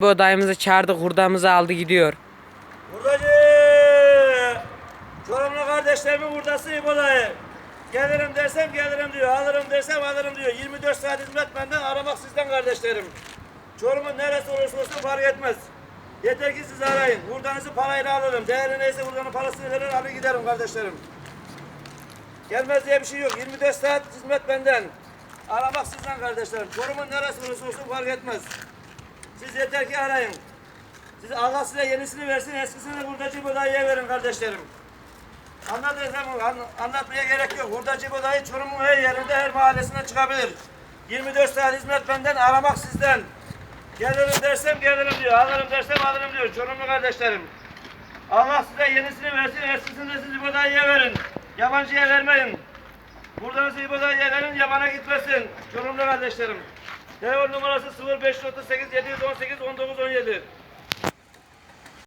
Bu dayımızı çağırdı, hurdamızı aldı gidiyor. Buradacı! Çorumlu kardeşlerimin buradası İbo dayı. Gelirim dersem gelirim diyor, alırım dersem alırım diyor. 24 saat hizmet benden, aramak sizden kardeşlerim. Çorum'un neresi olursa olsun fark etmez. Yeter ki siz arayın. Buradanızı parayla alırım. Değeri neyse buradanın parasını verir, alır giderim kardeşlerim. Gelmez diye bir şey yok. 24 saat hizmet benden. Aramak sizden kardeşlerim. Çorum'un neresi olursa olsun fark etmez. Siz yeter ki arayın. Siz Allah size yenisini versin, eskisini hurdacı budayıya verin kardeşlerim. Anladınız mı? An- anlatmaya gerek yok. Hurdacı budayı Çorum'un her yerinde, her mahallesinden çıkabilir. 24 saat hizmet benden, aramak sizden. Gelirim dersem gelirim diyor, alırım dersem alırım diyor Çorumlu kardeşlerim. Allah size yenisini versin, eskisini siz budayıya verin. Yabancıya vermeyin. Buradan siz budayıya verin, yabana gitmesin. Çorumlu kardeşlerim. Telefon numarası 0538 718 19 17.